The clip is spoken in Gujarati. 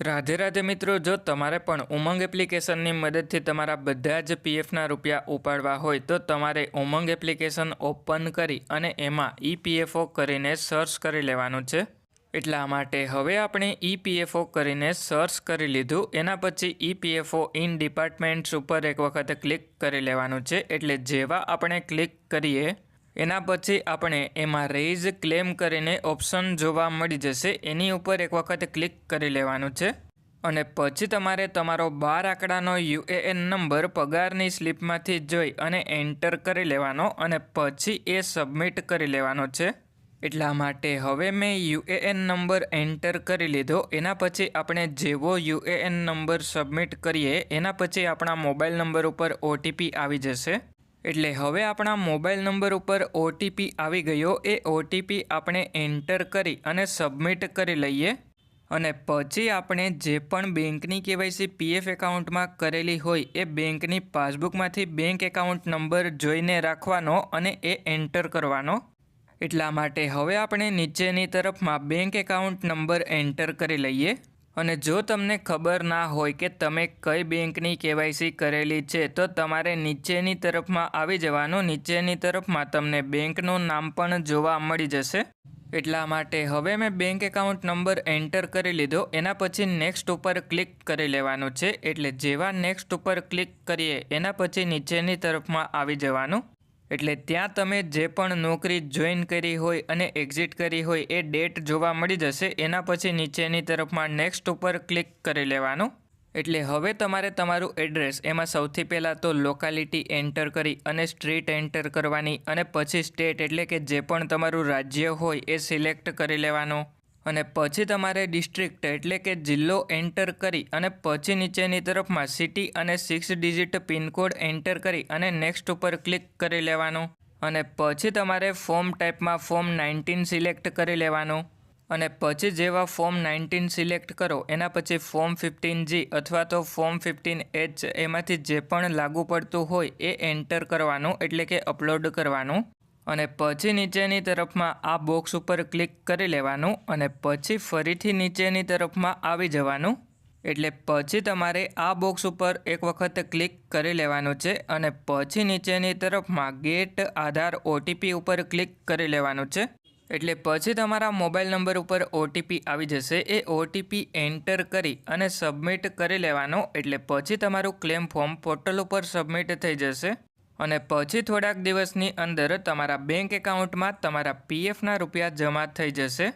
રાધે રાધે મિત્રો, જો તમારે પણ ઉમંગ એપ્લિકેશનની મદદથી તમારા બધા જ પીએફના રૂપિયા ઉપાડવા હોય, તો તમારે ઉમંગ એપ્લિકેશન ઓપન કરી અને એમાં ઈપીએફઓ કરીને સર્ચ કરી લેવાનું છે. એટલા માટે હવે આપણે ઈપીએફઓ કરીને સર્ચ કરી લીધું, એના પછી ઈપીએફઓ ઇન ડિપાર્ટમેન્ટ્સ ઉપર એક વખત ક્લિક કરી લેવાનું છે. એટલે જેવા આપણે ક્લિક કરીએ એના પછી આપણે એમાં રેઇઝ ક્લેમ કરીને ઓપ્શન જોવા મળી જશે. એની ઉપર એક વખત ક્લિક કરી લેવાનું છે. અને પછી તમારે તમારો બાર આંકડાનો યુએએન નંબર પગારની સ્લિપમાંથી જોઈ અને એન્ટર કરી લેવાનો અને પછી એ સબમિટ કરી લેવાનો છે. એટલા માટે હવે મેં યુએએન નંબર એન્ટર કરી લીધો. એના પછી આપણે જેવો યુએએન નંબર સબમિટ કરીએ, એના પછી આપણા મોબાઈલ નંબર ઉપર ઓટીપી આવી જશે. એટલે હવે આપણા મોબાઈલ નંબર ઉપર ઓટીપી આવી ગયો. એ ઓટીપી આપણે એન્ટર કરી અને સબમિટ કરી લઈએ. અને પછી આપણે જે પણ બેંકની કેવાયસી પીએફ એકાઉન્ટમાં કરેલી હોય, એ બેંકની પાસબુકમાંથી બેંક એકાઉન્ટ નંબર જોઈને રાખવાનો અને એ એન્ટર કરવાનો. એટલા માટે હવે આપણે નીચેની તરફમાં બેંક એકાઉન્ટ નંબર એન્ટર કરી લઈએ. અને જો તમને ખબર ના હોય કે તમે કઈ બેંકની કેવાયસી કરેલી છે, તો તમારે નીચેની તરફમાં આવી જવાનું. નીચેની તરફમાં તમને બેંકનું નામ પણ જોવા મળી જશે. એટલા માટે હવે મેં બેંક એકાઉન્ટ નંબર એન્ટર કરી લીધો. એના પછી નેક્સ્ટ ઉપર ક્લિક કરી લેવાનું છે. એટલે જેવા નેક્સ્ટ ઉપર ક્લિક કરીએ, એના પછી નીચેની તરફમાં આવી જવાનું. એટલે ત્યાં તમે જે પણ નોકરી જોઈન કરી હોય અને એક્ઝિટ કરી હોય એ ડેટ જોવા મળી જશે. એના પછી નીચેની તરફમાં નેક્સ્ટ ઉપર ક્લિક કરી લેવાનું. એટલે હવે તમારે તમારું એડ્રેસ, એમાં સૌથી પહેલાં તો લોકાલિટી એન્ટર કરી અને સ્ટ્રીટ એન્ટર કરવાની અને પછી સ્ટેટ એટલે કે જે પણ તમારું રાજ્ય હોય એ સિલેક્ટ કરી લેવાનું. અને પછી તમારે ડિસ્ટ્રિક્ટ એટલે કે જિલ્લો એન્ટર કરી અને પછી નીચેની તરફમાં સિટી અને six digit pin code enter કરી અને નેક્સ્ટ ઉપર ક્લિક કરી લેવાનું. અને પછી તમારે ફોર્મ ટાઈપમાં ફોર્મ નાઇન્ટીન સિલેક્ટ કરી લેવાનું. અને પછી જેવા ફોર્મ નાઇન્ટીન સિલેક્ટ કરો, એના પછી ફોર્મ ફિફ્ટીન જી અથવા તો ફોર્મ ફિફ્ટીન એચ એમાંથી જે પણ લાગુ પડતું હોય એ એન્ટર કરવાનું, એટલે કે અપલોડ કરવાનું. અને પછી નીચેની તરફમાં આ બોક્સ ઉપર ક્લિક કરી લેવાનું અને પછી ફરીથી નીચેની તરફમાં આવી જવાનું. એટલે પછી તમારે આ બોક્સ ઉપર એક વખત ક્લિક કરી લેવાનું છે અને પછી નીચેની તરફમાં ગેટ આધાર ઓટીપી ઉપર ક્લિક કરી લેવાનું છે. એટલે પછી તમારા મોબાઈલ નંબર ઉપર ઓટીપી આવી જશે. એ ઓટીપી એન્ટર કરી અને સબમિટ કરી લેવાનો. એટલે પછી તમારું ક્લેમ ફોર્મ પોર્ટલ ઉપર સબમિટ થઈ જશે. અને પછી થોડાક દિવસની અંદર તમારા બેંક એકાઉન્ટમાં તમારા પીએફના રૂપિયા જમા થઈ જશે.